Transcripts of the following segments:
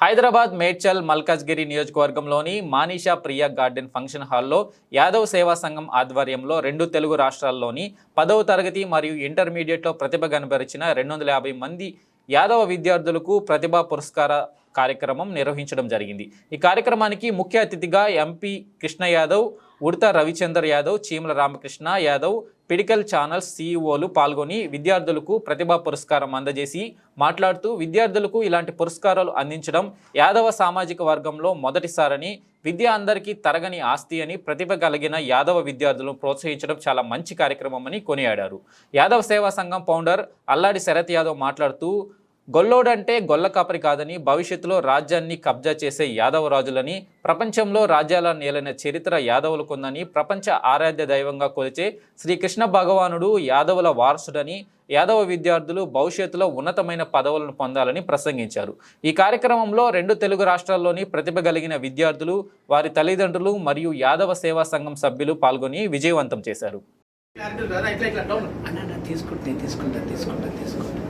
హైదరాబాద్ మేడ్చల్ మల్కాజ్గిరి నియోజకవర్గంలోని మానిషా Priya garden function హాల్లో యాదవ్ సేవా సంఘం ఆధ్వర్యంలో రెండు తెలుగు రాష్ట్రాల్లోని పదవ తరగతి మరియు ఇంటర్మీడియట్లో ప్రతిభ కనబరిచిన రెండు వందల యాభై మంది యాదవ విద్యార్థులకు ప్రతిభా పురస్కార కార్యక్రమం నిర్వహించడం జరిగింది. ఈ కార్యక్రమానికి ముఖ్య అతిథిగా ఎంపీ కృష్ణ యాదవ్ ఉడత రవిచందర్ యాదవ్ చీమల రామకృష్ణ యాదవ్ పిడికల్ ఛానల్స్ సీఈఓలు పాల్గొని విద్యార్థులకు ప్రతిభా పురస్కారం అందజేసి మాట్లాడుతూ విద్యార్థులకు ఇలాంటి పురస్కారాలు అందించడం యాదవ సామాజిక వర్గంలో మొదటిసారని విద్య అందరికీ తరగని ఆస్తి అని ప్రతిభ కలిగిన యాదవ విద్యార్థులను ప్రోత్సహించడం చాలా మంచి కార్యక్రమం అని కొనియాడారు. యాదవ సేవా సంఘం ఫౌండర్ అల్లాడి శరత్ యాదవ్ మాట్లాడుతూ గొల్లోడంటే గొల్ల కాపరి కాదని భవిష్యత్తులో రాజ్యాన్ని కబ్జా చేసే యాదవ రాజులని ప్రపంచంలో రాజ్యాల నేలైన చరిత్ర యాదవులకుందని ప్రపంచ ఆరాధ్య దైవంగా కొలిచే శ్రీకృష్ణ భగవానుడు యాదవుల వారసుడని యాదవ విద్యార్థులు భవిష్యత్తులో ఉన్నతమైన పదవులను పొందాలని ప్రసంగించారు. ఈ కార్యక్రమంలో రెండు తెలుగు రాష్ట్రాల్లోని ప్రతిభ కలిగిన విద్యార్థులు వారి తల్లిదండ్రులు మరియు యాదవ సేవా సంఘం సభ్యులు పాల్గొని విజయవంతం చేశారు. ఇట్లా తీసుకుంటా తీసుకుంటా తీసుకుంటా తీసుకుంటా.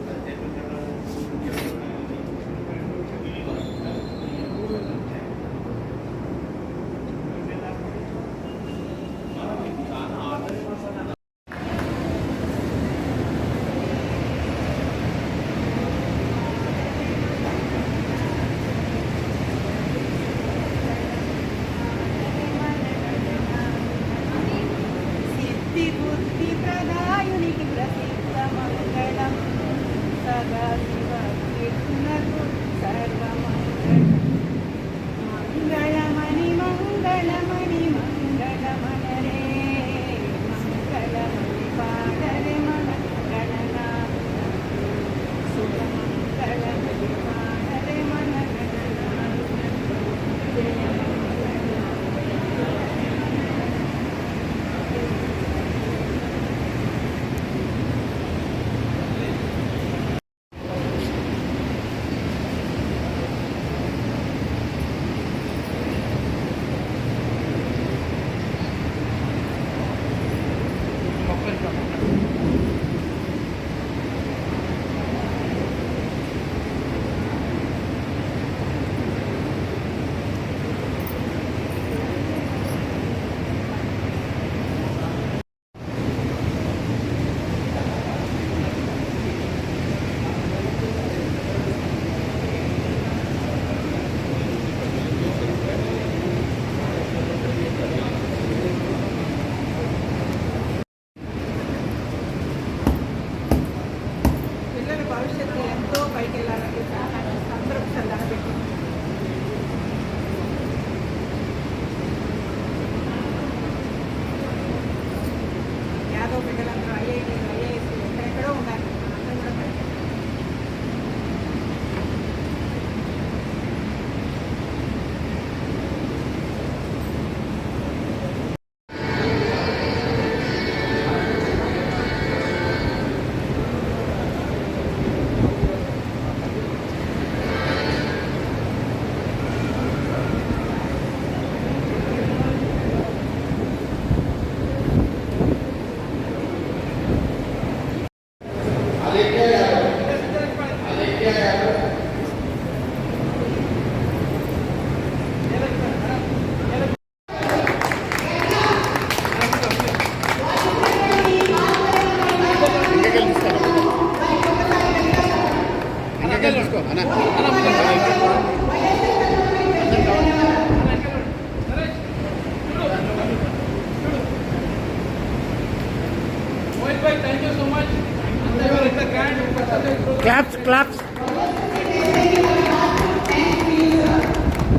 Claps, claps. Thank you.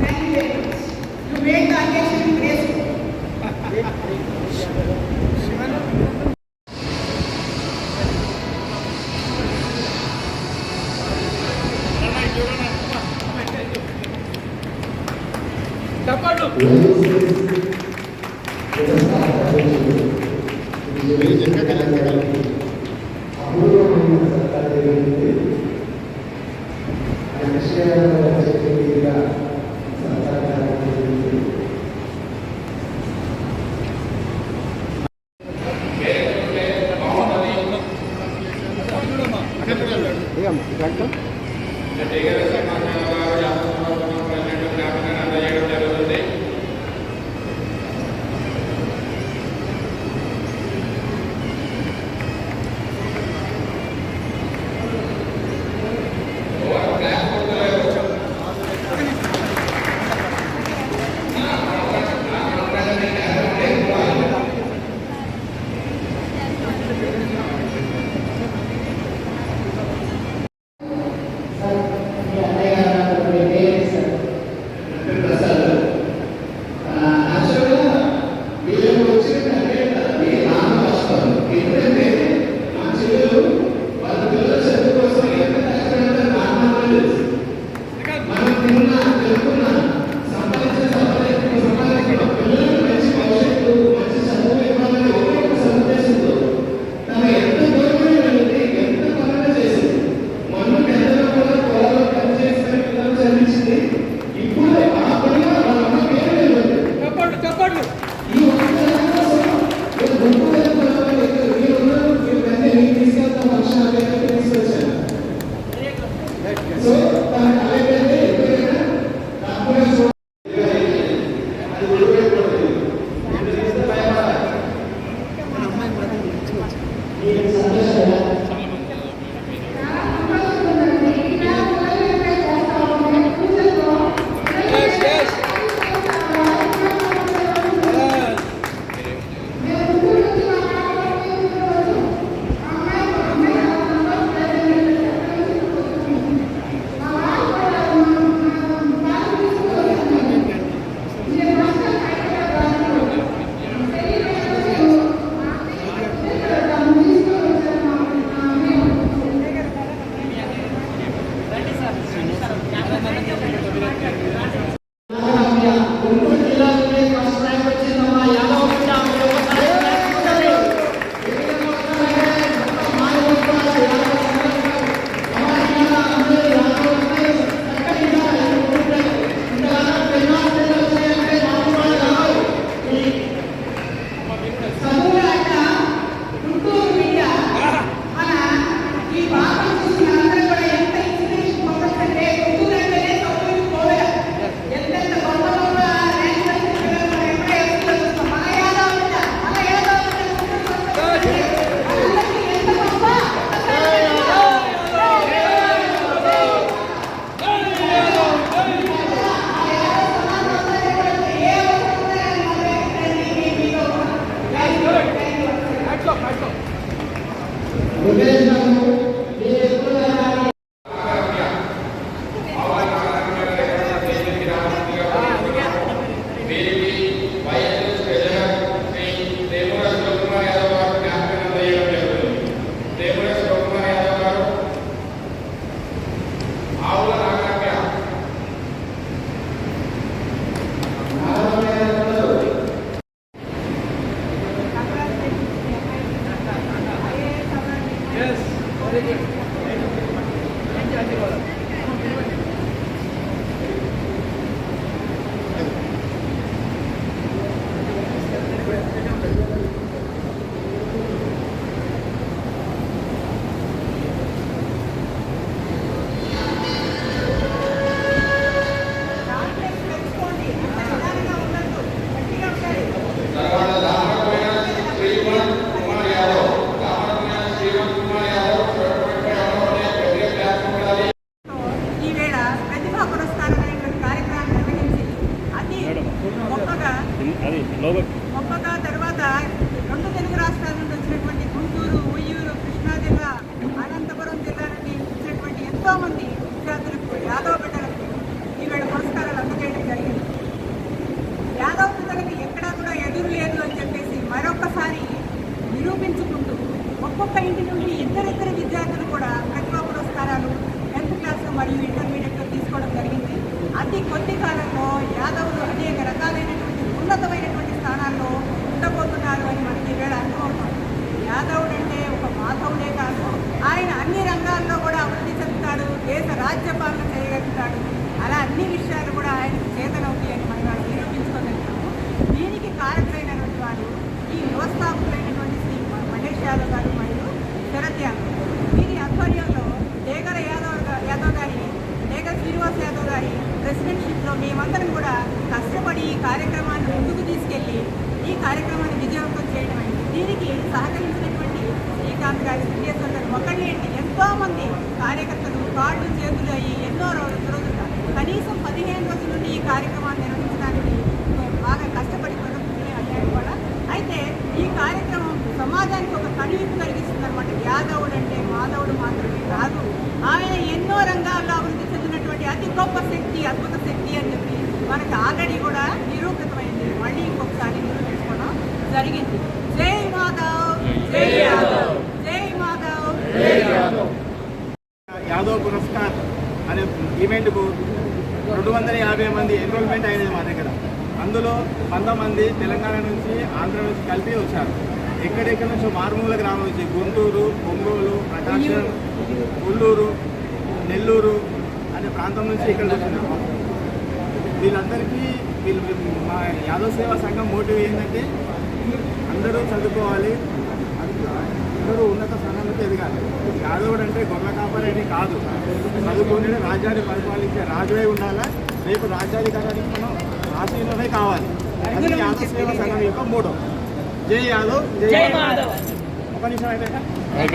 Thank you. You made the అన్న క్లాప్స్ క్లాప్స్ చెప్పండు ఇదమ్మా ఇట్లా Fica com Primeiro యాదవుడు అంటే ఒక మాధవుడే కాదు. ఆయన అన్ని రంగాల్లో కూడా అభివృద్ధి చెందుతాడు దేశ రాజ్యపాలన చేయగలుగుతాడు. అలా అన్ని విషయాలు కూడా ఆయనకు చేతనవుతాయి అని మనం వాళ్ళు నిరూపించుకోగలుగుతాము. దీనికి కారకులైనటువంటి వారు ఈ వ్యవస్థాపకులైనటువంటి శ్రీ మహేష్ యాదవ్ గారు మరియు శరత్ యాదవ్. వీరి ఆధ్వర్యంలో డేగల యాదవ్ యాదవ్ గారి డేగల శ్రీనివాస్ యాదవ్ గారి ప్రెసిడెంట్షిప్లో మేమందరం కూడా కష్టపడి ఈ కార్యక్రమాన్ని ముందుకు తీసుకెళ్ళి ఈ కార్యక్రమాన్ని విజయవంతం చేయడం దీనికి సహకరించినటువంటి శ్రీకాంత్ గారి సిద్ధేశ్వర్ గారు ఒకటి ఏంటి ఎంతో మంది కార్యకర్తలు కాళ్ళు చేతులు అయ్యి ఎన్నో రోజులు రోజులుగా కనీసం పదిహేను రోజుల నుండి ఈ కార్యక్రమాన్ని నిర్వహించడానికి బాగా కష్టపడి ప్రదర్శన అయ్యాడు కూడా. అయితే ఈ కార్యక్రమం సమాజానికి ఒక కనువిప్పు కలిగిస్తుంది అనమాట యాదవుడు అంటే మాధవుడు మాత్రమే కాదు. ఆయన ఎన్నో రంగాల్లో అభివృద్ధి చెందినటువంటి అతి గొప్ప శక్తి అద్భుత శక్తి అని చెప్పి మనకు ఆల్రెడీ కూడా నిరూపితమైంది. మళ్ళీ ఇంకొకసారి జరిగింది. జై మాధవ్ జై యాదవ్ జై మాధవ్. యాదవ్. పురస్కార్ అనే ఈవెంట్కు రెండు వందల యాభై మంది ఎన్రోల్మెంట్ అయినది మా దగ్గర. అందులో వంద మంది తెలంగాణ నుంచి ఆంధ్ర నుంచి కలిపి వచ్చారు. ఎక్కడెక్కడ నుంచో మారుమూల గ్రామం నుంచి గుంటూరు ఒంగోలు ప్రకాశం ఉల్లూరు నెల్లూరు అనే ప్రాంతం నుంచి ఇక్కడ వచ్చినారు. వీళ్ళందరికీ వీళ్ళు మా యాదవ్ సేవా సంఘం మోటివ్ ఏంటంటే అందరూ చదువుకోవాలి. అందరూ ఉన్నత స్థానానికి ఎదగాలి. యాదవుడు అంటే గొర్రె కాపరేని కాదు. చదువుకునే రాజ్యాన్ని పరిపాలించే రాజువై ఉండాలా? రేపు రాజ్యాధికారానికి మనం ఆశీనులై కావాలి. అది యాదవ్ సేవా సంఘం యొక్క మూడో జై యాదవ్ జై మాధవ్. ఒక నిమిషం అయితే